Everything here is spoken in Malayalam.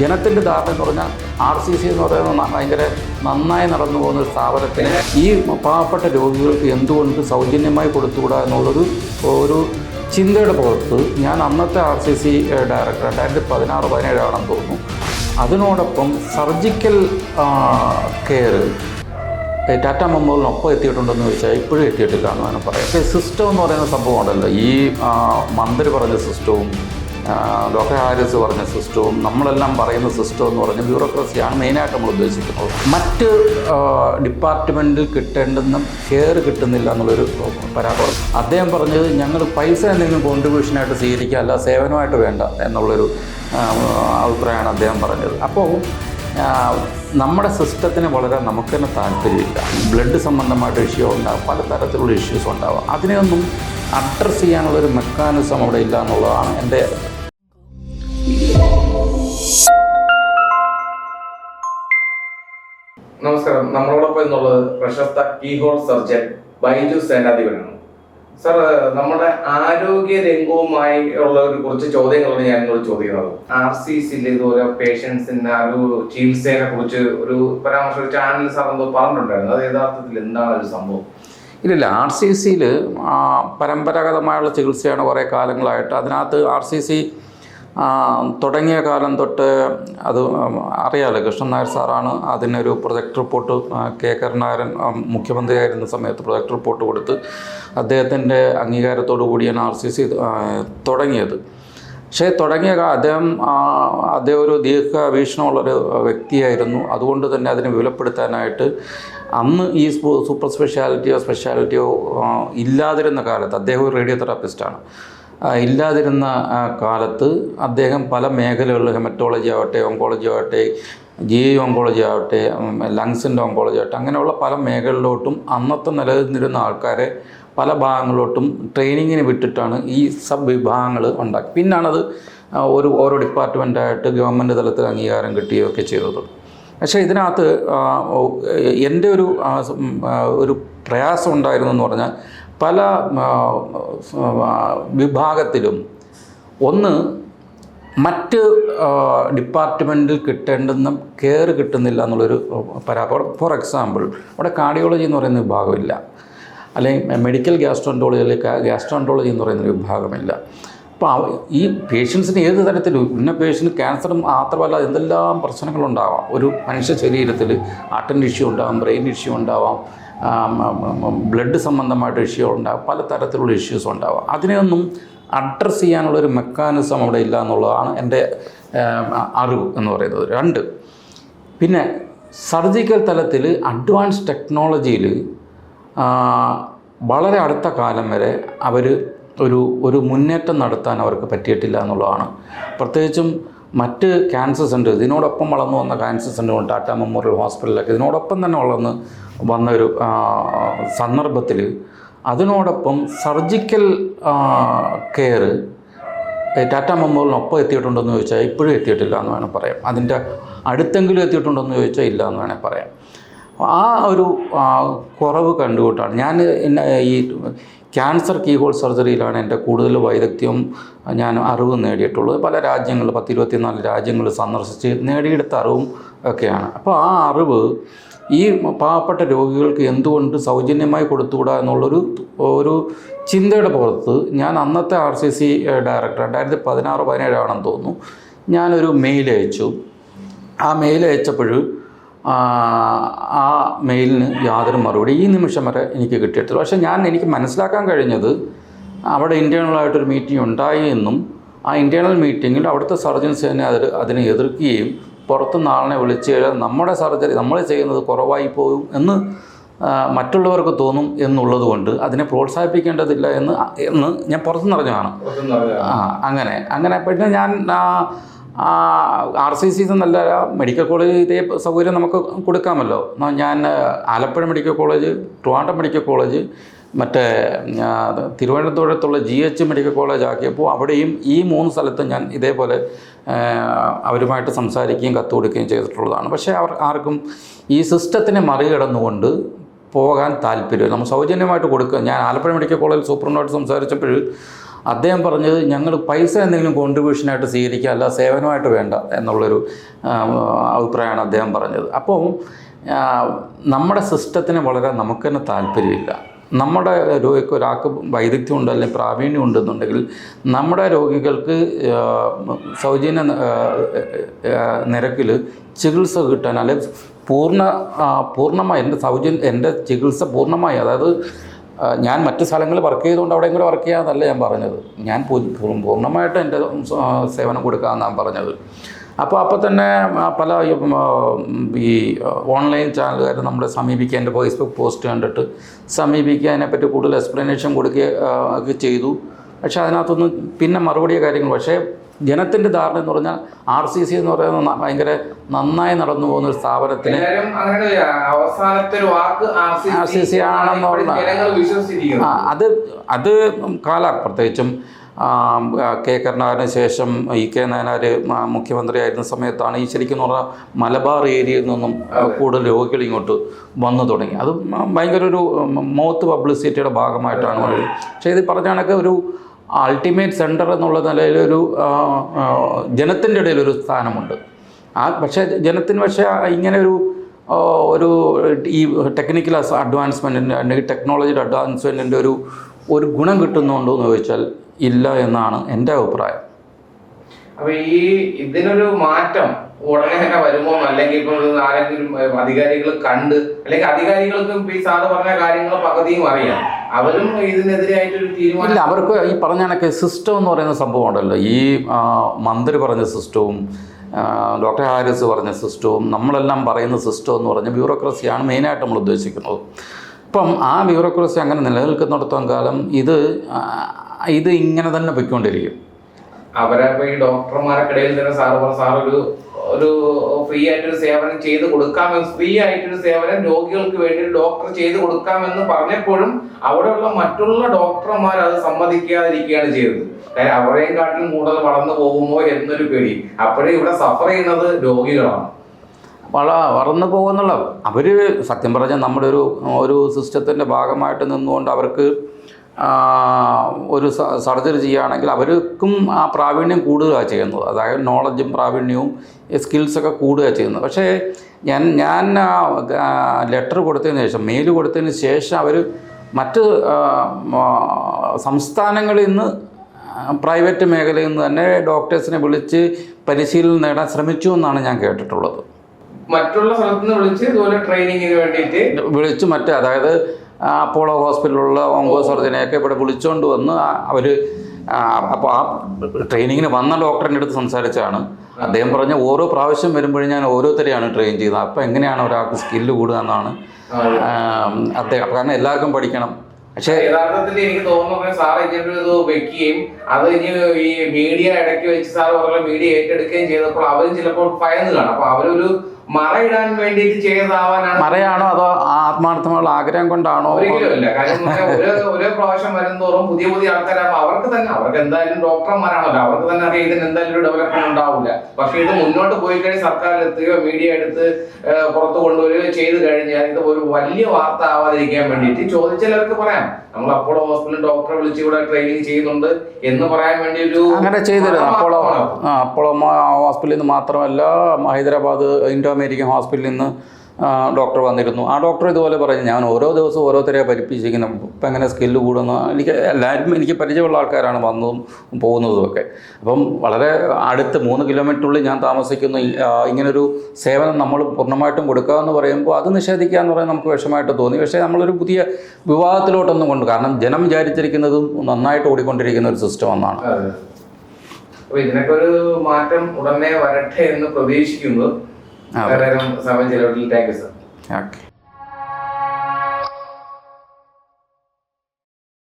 ജനത്തിന്റെ ധാരണ എന്ന് പറഞ്ഞാൽ ആർ സി സി എന്ന് പറയുന്ന ഭയങ്കര നന്നായി നടന്നു പോകുന്ന ഒരു സ്ഥാപനത്തിന് ഈ പാവപ്പെട്ട രോഗികൾക്ക് എന്തുകൊണ്ട് സൗജന്യമായി കൊടുത്തുകൂടാ എന്നുള്ളൊരു ഒരു ചിന്തയുടെ പുറത്ത് ഞാൻ അന്നത്തെ ആർ സി സി ഡയറക്ടർ രണ്ടായിരത്തി പതിനാറ് പതിനേഴാണെന്ന് തോന്നുന്നു. അതിനോടൊപ്പം സർജിക്കൽ കെയർ ടാറ്റ മെമ്മോറിനൊപ്പം എത്തിയിട്ടുണ്ടെന്ന് ചോദിച്ചാൽ ഇപ്പോഴും എത്തിയിട്ടില്ല എന്ന് വേണം പറയാം സിസ്റ്റം എന്ന് പറയുന്ന സംഭവം ഉണ്ടല്ലോ. ഈ മന്ത്രി പറഞ്ഞ സിസ്റ്റവും ഡോക്ടർ ഹാരിസ് പറഞ്ഞ സിസ്റ്റവും നമ്മളെല്ലാം പറയുന്ന സിസ്റ്റം എന്ന് പറഞ്ഞ ബ്യൂറോക്രസിയാണ് മെയിനായിട്ട് നമ്മൾ ഉദ്ദേശിക്കുന്നത്. മറ്റ് ഡിപ്പാർട്ട്മെന്റിൽ കിട്ടേണ്ടെന്നും ഷെയർ കിട്ടുന്നില്ല എന്നുള്ളൊരു പരാതി അദ്ദേഹം പറഞ്ഞത് ഞങ്ങൾ പൈസ എന്തെങ്കിലും കോൺട്രിബ്യൂഷനായിട്ട് സ്വീകരിക്കുക അല്ല സേവനമായിട്ട് വേണ്ട എന്നുള്ളൊരു അഭിപ്രായമാണ് അദ്ദേഹം പറഞ്ഞത്. അപ്പോൾ നമ്മുടെ സിസ്റ്റത്തിന് വളരെ നമുക്ക് തന്നെ താല്പര്യമില്ല. ബ്ലഡ് സംബന്ധമായിട്ട് ഇഷ്യൂ ഉണ്ടാകും പല തരത്തിലുള്ള ഇഷ്യൂസ് ഉണ്ടാകും അതിനെയൊന്നും അഡ്രസ്സ് ചെയ്യാനുള്ളൊരു മെക്കാനിസം അവിടെ ഇല്ല എന്നുള്ളതാണ് എന്റെ നമസ്കാരം. നമ്മളോടൊപ്പം എന്നുള്ളത് പ്രശസ്ത കീഹോൾ സർജൻ ബൈജു സേനാധിപനാണ്. സർ നമ്മുടെ ആരോഗ്യ രംഗവുമായി ഉള്ള ഒരു കുറച്ച് ചോദ്യങ്ങളാണ് ഞാൻ നിങ്ങൾ ചോദിക്കുന്നത്. ആർ സി സിയിൽ ഇതുപോലെ പേഷ്യൻസിന്റെ ആ ഒരു ചികിത്സയെ കുറിച്ച് ഒരു പരാമർശം ചാനൽ സാർ എന്തോ പറഞ്ഞിട്ടുണ്ടായിരുന്നു. അത് യഥാർത്ഥത്തിൽ എന്താണ് ഒരു സംഭവം? ഇല്ലില്ല ആർ സി സിയിൽ പരമ്പരാഗതമായുള്ള ചികിത്സയാണ് കുറേ കാലങ്ങളായിട്ട്. അതിനകത്ത് ആർ സി സി തുടങ്ങിയ കാലം തൊട്ട് അത് അറിയാലോ കൃഷ്ണൻ നായർ സാറാണ് അതിനൊരു പ്രൊജക്ട് റിപ്പോർട്ട് കെ കരുണാകരൻ മുഖ്യമന്ത്രിയായിരുന്ന സമയത്ത് പ്രൊജക്ട് റിപ്പോർട്ട് കൊടുത്ത് അദ്ദേഹത്തിന്റെ അംഗീകാരത്തോടു കൂടിയാണ് ആർ സി സി തുടങ്ങിയത്. പക്ഷേ തുടങ്ങിയ അദ്ദേഹം അദ്ദേഹം ഒരു ദീർഘവീക്ഷണമുള്ളൊരു വ്യക്തിയായിരുന്നു. അതുകൊണ്ട് തന്നെ അതിനെ വിപുലപ്പെടുത്താനായിട്ട് അന്ന് ഈ സൂപ്പർ സ്പെഷ്യാലിറ്റിയോ സ്പെഷ്യാലിറ്റിയോ ഇല്ലാതിരുന്ന കാലത്ത് അദ്ദേഹം ഒരു റേഡിയോ തെറാപ്പിസ്റ്റാണ് ഇല്ലാതിരുന്ന കാലത്ത് അദ്ദേഹം പല മേഖലകളിൽ ഹെമറ്റോളജി ആവട്ടെ ഓങ്കോളജി ആവട്ടെ ജി ഓങ്കോളജി ആവട്ടെ ലങ്സിന്റെ ഓങ്കോളജി ആവട്ടെ അങ്ങനെയുള്ള പല മേഖലകളിലോട്ടും അന്നത്തെ നിലനിന്നിരുന്ന ആൾക്കാരെ പല ഭാഗങ്ങളിലോട്ടും ട്രെയിനിങ്ങിന് വിട്ടിട്ടാണ് ഈ സബ് വിഭാഗങ്ങൾ ഉണ്ടാക്കി. പിന്നാണത് ഒരു ഓരോ ഡിപ്പാർട്ട്മെന്റായിട്ട് ഗവൺമെന്റ് തലത്തിൽ അംഗീകാരം കിട്ടുകയൊക്കെ ചെയ്തത്. പക്ഷേ ഇതിനകത്ത് എന്റെ ഒരു ഒരു പ്രയാസം ഉണ്ടായിരുന്നു എന്ന് പറഞ്ഞാൽ പല വിഭാഗത്തിലും ഒന്ന് മറ്റ് ഡിപ്പാർട്ട്മെന്റിൽ കിട്ടേണ്ടുന്ന കെയർ കിട്ടുന്നില്ല എന്നുള്ളൊരു പരാതി ഫോർ എക്സാമ്പിൾ അവിടെ കാർഡിയോളജി എന്ന് പറയുന്ന വിഭാഗമില്ല. അല്ലെങ്കിൽ മെഡിക്കൽ ഗ്യാസ്ട്രോന്റോളജി അല്ലെങ്കിൽ ഗ്യാസ്ട്രോന്റോളജി എന്ന് പറയുന്ന വിഭാഗമില്ല. അപ്പോൾ ഈ പേഷ്യൻസിന് ഏത് തരത്തിലും ഇന്ന പേഷ്യന്റ് ക്യാൻസർ മാത്രമല്ല എന്തെല്ലാം പ്രശ്നങ്ങളുണ്ടാവാം. ഒരു മനുഷ്യ ശരീരത്തിൽ ആർട്ടിന്റെ ഇഷ്യൂ ഉണ്ടാവാം ബ്രെയിൻ ഇഷ്യൂ ഉണ്ടാവാം. ബ്ലഡ് സംബന്ധമായിട്ട് ഇഷ്യൂ ഉണ്ടാകും പല തരത്തിലുള്ള ഇഷ്യൂസ് ഉണ്ടാകും അതിനെയൊന്നും അഡ്രസ്സ് ചെയ്യാനുള്ള ഒരു മെക്കാനിസം അവിടെ ഇല്ല എന്നുള്ളതാണ് എന്റെ അറിവ് എന്ന് പറയുന്നത്. രണ്ട് പിന്നെ സർജിക്കൽ തലത്തിൽ അഡ്വാൻസ് ടെക്നോളജിയിൽ വളരെ അടുത്ത കാലം വരെ അവർ ഒരു ഒരു മുന്നേറ്റം നടത്താൻ അവർക്ക് പറ്റിയിട്ടില്ല എന്നുള്ളതാണ്. പ്രത്യേകിച്ചും മറ്റ് ക്യാൻസർ സെന്റർ ഇതിനോടൊപ്പം വളർന്നു വന്ന ക്യാൻസർ സെന്ററുകൾ ടാറ്റ മെമ്മോറിയൽ ഹോസ്പിറ്റലൊക്കെ ഇതിനോടൊപ്പം തന്നെ വളർന്ന് വന്ന ഒരു സന്ദർഭത്തിൽ അതിനോടൊപ്പം സർജിക്കൽ കെയർ ടാറ്റ മെമ്മോറിനൊപ്പം എത്തിയിട്ടുണ്ടെന്ന് ചോദിച്ചാൽ ഇപ്പോഴും എത്തിയിട്ടില്ല എന്ന് വേണമെങ്കിൽ പറയാം. അതിന്റെ അടുത്തെങ്കിലും എത്തിയിട്ടുണ്ടെന്ന് ചോദിച്ചാൽ ഇല്ല എന്ന് വേണേൽ പറയാം. ആ ഒരു കുറവ് കണ്ടുകൊണ്ടാണ്. ഞാൻ ഈ ക്യാൻസർ കീഹോൾ സർജറിയിലാണ് എന്റെ കൂടുതൽ വൈദഗ്ധ്യവും ഞാൻ അറിവ് നേടിയിട്ടുള്ളത്. പല രാജ്യങ്ങൾ പത്തിരുപത്തിനാല് രാജ്യങ്ങൾ സന്ദർശിച്ച് നേടിയെടുത്ത അറിവും ഒക്കെയാണ്. അപ്പോൾ ആ അറിവ് ഈ പാവപ്പെട്ട രോഗികൾക്ക് എന്തുകൊണ്ട് സൗജന്യമായി കൊടുത്തുകൂടാ എന്നുള്ളൊരു ഒരു ചിന്തയുടെ പുറത്ത് ഞാൻ അന്നത്തെ ആർ സി സി ഡയറക്ടർ രണ്ടായിരത്തി പതിനാറ് പതിനേഴാണെന്ന് തോന്നുന്നു. ഞാനൊരു മെയിൽ അയച്ചു. ആ മെയിൽ അയച്ചപ്പോൾ ആ മെയിലിന് യാതൊരു മറുപടി ഈ നിമിഷം വരെ എനിക്ക് കിട്ടിയിട്ടില്ല. പക്ഷേ ഞാൻ എനിക്ക് മനസ്സിലാക്കാൻ കഴിഞ്ഞത് അവിടെ ഇന്റേണലായിട്ടൊരു മീറ്റിംഗ് ഉണ്ടായി എന്നും ആ ഇന്റേണൽ മീറ്റിങ്ങിൽ അവിടുത്തെ സർജൻസ് തന്നെ അതിൽ അതിനെ എതിർക്കുകയും പുറത്തുനിന്ന് ആളിനെ വിളിച്ച് കഴിഞ്ഞാൽ നമ്മുടെ സർജറി നമ്മൾ ചെയ്യുന്നത് കുറവായി പോകും എന്ന് മറ്റുള്ളവർക്ക് തോന്നും എന്നുള്ളത് കൊണ്ട് അതിനെ പ്രോത്സാഹിപ്പിക്കേണ്ടതില്ല എന്ന് എന്ന് ഞാൻ പുറത്തുനിന്ന് അറിഞ്ഞതാണ്. ആ അങ്ങനെ. അങ്ങനെ പിന്നെ ഞാൻ ആർ സി സി നല്ല മെഡിക്കൽ കോളേജ് ഇതേ സൗകര്യം നമുക്ക് കൊടുക്കാമല്ലോ. ഞാൻ Alappuzha medical college Trivandrum medical college മറ്റേ തിരുവനന്തപുരത്തുള്ള ജി എച്ച് മെഡിക്കൽ കോളേജ് ആക്കിയപ്പോൾ അവിടെയും ഈ മൂന്ന് സ്ഥലത്തും ഞാൻ ഇതേപോലെ അവരുമായിട്ട് സംസാരിക്കുകയും കത്ത് കൊടുക്കുകയും ചെയ്തിട്ടുള്ളതാണ്. പക്ഷേ അവർ ആർക്കും ഈ സിസ്റ്റത്തിനെ മറികടന്നുകൊണ്ട് പോകാൻ താല്പര്യം നമ്മൾ സൗജന്യമായിട്ട് കൊടുക്കുക. ഞാൻ ആലപ്പുഴ മെഡിക്കൽ കോളേജിൽ സൂപ്രണ്ടായിട്ട് സംസാരിച്ചപ്പോൾ അദ്ദേഹം പറഞ്ഞത് ഞങ്ങൾ പൈസ എന്തെങ്കിലും കോൺട്രിബ്യൂഷനായിട്ട് സ്വീകരിക്കുക അല്ല സേവനമായിട്ട് വേണ്ട എന്നുള്ളൊരു അഭിപ്രായമാണ് അദ്ദേഹം പറഞ്ഞത്. അപ്പോൾ നമ്മുടെ സിസ്റ്റത്തിന് വളരെ നമുക്ക് തന്നെ താല്പര്യമില്ല. നമ്മുടെ രോഗിക്ക് ഒരാൾക്ക് വൈദഗ്ധ്യം ഉണ്ട് അല്ലെങ്കിൽ പ്രാവീണ്യം ഉണ്ടെന്നുണ്ടെങ്കിൽ നമ്മുടെ രോഗികൾക്ക് സൗജന്യ നിരക്കിൽ ചികിത്സ കിട്ടാൻ അല്ലെങ്കിൽ പൂർണ പൂർണമായി എന്റെ സൗജന്യ എന്റെ ചികിത്സ പൂർണമായി അതായത് ഞാൻ മറ്റ് സ്ഥലങ്ങളിൽ വർക്ക് ചെയ്തുകൊണ്ട് അവിടെയും കൂടെ വർക്ക് ചെയ്യാമെന്നല്ല ഞാൻ പറഞ്ഞത്. ഞാൻ പൂർണമായിട്ട് എന്റെ സേവനം കൊടുക്കാമെന്നാണ് പറഞ്ഞത്. അപ്പോൾ അപ്പോൾ തന്നെ പല ഈ ഓൺലൈൻ ചാനലുകാർ നമ്മളെ സമീപിക്കുക എന്റെ ഫേസ്ബുക്ക് പോസ്റ്റ് കണ്ടിട്ട് സമീപിക്കുക അതിനെപ്പറ്റി കൂടുതൽ എക്സ്പ്ലനേഷൻ കൊടുക്കുക ഒക്കെ ചെയ്തു. പക്ഷേ അതിനകത്തൊന്നും പിന്നെ മറുപടിയോ കാര്യങ്ങൾ പക്ഷേ ജനത്തിന്റെ ധാരണ എന്ന് പറഞ്ഞാൽ ആർ സി സി എന്ന് പറയുന്നത് ഭയങ്കര നന്നായി നടന്നു പോകുന്ന ഒരു സ്ഥാപനത്തിന് ആർ സി സി ആണെന്നുള്ള- അത് അത് കാല പ്രത്യേകിച്ചും കെ കരുണാകരന് ശേഷം ഇ കെ മുഖ്യമന്ത്രി മുഖ്യമന്ത്രിയായിരുന്ന സമയത്താണ് ഈ ശരിക്കും പറഞ്ഞാൽ മലബാർ ഏരിയയിൽ നിന്നും കൂടുതൽ രോഗികൾ ഇങ്ങോട്ട് വന്നു തുടങ്ങി. അത് ഭയങ്കര ഒരു മൗത്ത് പബ്ലിസിറ്റിയുടെ ഭാഗമായിട്ടാണ് പക്ഷേ ഇത് പറഞ്ഞ കണക്ക് ഒരു അൾട്ടിമേറ്റ് സെന്റർ എന്നുള്ള നിലയിൽ ഒരു ജനത്തിന്റെ ഇടയിൽ ഒരു സ്ഥാനമുണ്ട്. ആ പക്ഷേ ജനത്തിന് പക്ഷേ ഇങ്ങനെ ഒരു ഒരു ഈ ടെക്നിക്കൽ അഡ്വാൻസ്മെന്റിന്റെ അല്ലെങ്കിൽ ടെക്നോളജിയുടെ അഡ്വാൻസ്മെന്റിന്റെ ഒരു ഒരു ഗുണം കിട്ടുന്നുണ്ടോ എന്ന് ചോദിച്ചാൽ ഇല്ല എന്നാണ് എന്റെ അഭിപ്രായം. അപ്പൊ ഈ ഇതിനൊരു മാറ്റം ഉടനെ തന്നെ വരുമോ? അല്ലെങ്കിൽ ഇപ്പൊ ആരെങ്കിലും അധികാരികൾ കണ്ട് അല്ലെങ്കിൽ അധികാരികൾക്കും ഈ സാധാരണ പറഞ്ഞ കാര്യങ്ങൾ പകുതിയും അറിയാം. ഇതിനെതിരായിട്ടൊരു ഇല്ല തീരുമാനം അവർക്ക് ഈ പറഞ്ഞ കണക്ക് സിസ്റ്റം എന്ന് പറയുന്ന സംഭവം ഉണ്ടല്ലോ. ഈ മന്ത്രി പറഞ്ഞ സിസ്റ്റവും ഡോക്ടർ ഹാരിസ് പറഞ്ഞ സിസ്റ്റവും നമ്മളെല്ലാം പറയുന്ന സിസ്റ്റം എന്ന് പറഞ്ഞ ബ്യൂറോക്രസിയാണ് മെയിനായിട്ട് നമ്മൾ ഉദ്ദേശിക്കുന്നത്. അപ്പം ആ ബ്യൂറോക്രസി അങ്ങനെ നിലനിൽക്കുന്നിടത്തോളം കാലം ഇത് ഇത് ഇങ്ങനെ തന്നെ പൊയ്ക്കൊണ്ടിരിക്കും. അവരെ ഈ ഇടയിൽ തന്നെ സാറ് പറഞ്ഞു സാർ ഒരു ഒരു ഫ്രീ ആയിട്ടൊരു സേവനം ചെയ്ത് കൊടുക്കാമെന്ന് ഫ്രീ ആയിട്ടൊരു സേവനം രോഗികൾക്ക് വേണ്ടി ഡോക്ടർ ചെയ്ത് കൊടുക്കാമെന്ന് പറഞ്ഞപ്പോഴും അവിടെയുള്ള മറ്റുള്ള ഡോക്ടർമാർ അത് സമ്മതിക്കാതിരിക്കുകയാണ് ചെയ്തത്. കാര്യം അവരെയും കാട്ടിലും കൂടുതൽ വളർന്നു പോകുമോ എന്നൊരു പേടി. അപ്പോഴേ ഇവിടെ സഫർ ചെയ്യുന്നത് രോഗികളാണ്. വള വളർന്നു പോകുന്നുള്ള അവർ സത്യം പറഞ്ഞാൽ നമ്മുടെ ഒരു ഒരു സിസ്റ്റത്തിന്റെ ഭാഗമായിട്ട് നിന്നുകൊണ്ട് അവർക്ക് ഒരു സർജറി ചെയ്യുകയാണെങ്കിൽ അവർക്കും ആ പ്രാവീണ്യം കൂടുകയാണ് ചെയ്യുന്നത്. അതായത് നോളജും പ്രാവീണ്യവും സ്കിൽസൊക്കെ കൂടുകയാണ് ചെയ്യുന്നത്. പക്ഷേ ഞാൻ ഞാൻ ലെറ്റർ കൊടുത്തതിന് ശേഷം മെയിൽ കൊടുത്തതിന് ശേഷം അവർ മറ്റ് സംസ്ഥാനങ്ങളിൽ നിന്ന് പ്രൈവറ്റ് മേഖലയിൽ നിന്ന് തന്നെ ഡോക്ടേഴ്സിനെ വിളിച്ച് പരിശീലനം നേടാൻ ശ്രമിച്ചു എന്നാണ് ഞാൻ കേട്ടിട്ടുള്ളത്. മറ്റുള്ള സ്ഥലത്ത് നിന്ന് വിളിച്ച് ഇതുപോലെ ട്രെയിനിങ്ങിന് വേണ്ടിയിട്ട് വിളിച്ച് മറ്റേ അതായത് അപ്പോളോ ഹോസ്പിറ്റലിലുള്ള ഓങ്കോ സർജനെയൊക്കെ ഇവിടെ വിളിച്ചുകൊണ്ട് വന്ന് അവർ അപ്പോൾ ആ ട്രെയിനിങ്ങിന് വന്ന ഡോക്ടറിന്റെ അടുത്ത് സംസാരിച്ചാണ് അദ്ദേഹം പറഞ്ഞ ഓരോ പ്രാവശ്യം വരുമ്പോഴും ഞാൻ ഓരോരുത്തരെയാണ് ട്രെയിൻ ചെയ്തത്. അപ്പോൾ എങ്ങനെയാണ് ഒരാൾക്ക് സ്കില്ല് കൂടുക എന്നാണ്. അദ്ദേഹം കാരണം എല്ലാവർക്കും പഠിക്കണം. പക്ഷേ യഥാർത്ഥത്തിൽ എനിക്ക് തോന്നുന്നു സാർ ഇതിന്റെ ഒരു വെക്കുകയും അത് ഇനി ഈ മീഡിയ ഇടയ്ക്ക് വെച്ച് സാർ പറഞ്ഞ മീഡിയ ഏറ്റെടുക്കുകയും ചെയ്തപ്പോൾ അവരും ചിലപ്പോൾ ഭയന്ന് കാണും. അപ്പൊ അവരൊരു മറയിടാൻ വേണ്ടിയിട്ട് ചെയ്തതാവാനാണ് മറയാണോ അതോ ആത്മാർത്ഥമുള്ള ആഗ്രഹം കൊണ്ടാണോ? ഒരിക്കലും ഇല്ല കാര്യം എന്ന് പറഞ്ഞാൽ ഓരോ ഓരോ പ്രാവശ്യം വരുന്നതോറും പുതിയ പുതിയ ആൾക്കാരാകുമ്പോൾ അവർക്ക് തന്നെ അവർക്ക് എന്തായാലും ഡോക്ടർമാരാണല്ലോ. അവർക്ക് തന്നെ അറിയാം ഇതിന് എന്തായാലും ഒരു ഡെവലപ്മെന്റ് ഉണ്ടാവില്ല പക്ഷെ ഇത് മുന്നോട്ട് പോയി കഴിഞ്ഞ് സർക്കാർ എത്തുകയോ മീഡിയ എടുത്ത് പുറത്തു പുറത്ത് കൊണ്ടുവരികയോ ചെയ്ത് കഴിഞ്ഞാൽ ഇത് ഒരു വലിയ വാർത്ത ആവാതിരിക്കാൻ വേണ്ടിയിട്ട് ചോദിച്ചാൽ അവർക്ക് പറയാം. നമ്മൾ അപ്പോളോ ഹോസ്പിറ്റലിൽ ഡോക്ടറെ വിളിച്ച് ഇവിടെ ട്രെയിനിങ് ചെയ്യുന്നുണ്ട് എന്ന് പറയാൻ വേണ്ടി ഒരു അങ്ങനെ ചെയ്തിരുന്നു അപ്പോളോ അപ്പോളോ ഹോസ്പിറ്റലിൽ നിന്ന് മാത്രമല്ല ഹൈദരാബാദ് ഇൻഡോ അമേരിക്കൻ ഹോസ്പിറ്റലിൽ നിന്ന് ഡോക്ടർ വന്നിരുന്നു. ആ ഡോക്ടർ ഇതുപോലെ പറഞ്ഞു ഞാൻ ഓരോ ദിവസവും ഓരോരുത്തരെ പഠിപ്പിച്ചിരിക്കുന്നു. ഇപ്പം എങ്ങനെ സ്കില്ല് കൂടുന്നു? എനിക്ക് എല്ലാവരും എനിക്ക് പരിചയമുള്ള ആൾക്കാരാണ് വന്നതും പോകുന്നതും ഒക്കെ അപ്പം വളരെ അടുത്ത് മൂന്ന് കിലോമീറ്ററുള്ളിൽ ഞാൻ താമസിക്കുന്നു. ഇങ്ങനൊരു സേവനം നമ്മൾ പൂർണമായിട്ടും കൊടുക്കാമെന്ന് പറയുമ്പോൾ അത് നിഷേധിക്കുക എന്ന് പറയാൻ നമുക്ക് വിഷമമായിട്ട് തോന്നി. പക്ഷേ നമ്മളൊരു പുതിയ വിവാഹത്തിലോട്ടൊന്നും കൊണ്ട് കാരണം ജനം വിചാരിച്ചിരിക്കുന്നതും നന്നായിട്ട് ഓടിക്കൊണ്ടിരിക്കുന്ന ഒരു സിസ്റ്റം എന്നാണ് അപ്പോൾ അപ്പൊ ഇതിനൊക്കെ ഒരു മാറ്റം ഉടനെ വരട്ടെ എന്ന് പ്രതീക്ഷിക്കുന്നു. വേറെ സമയം ചെലവിൽ താങ്ക് യു സർ ഓക്കെ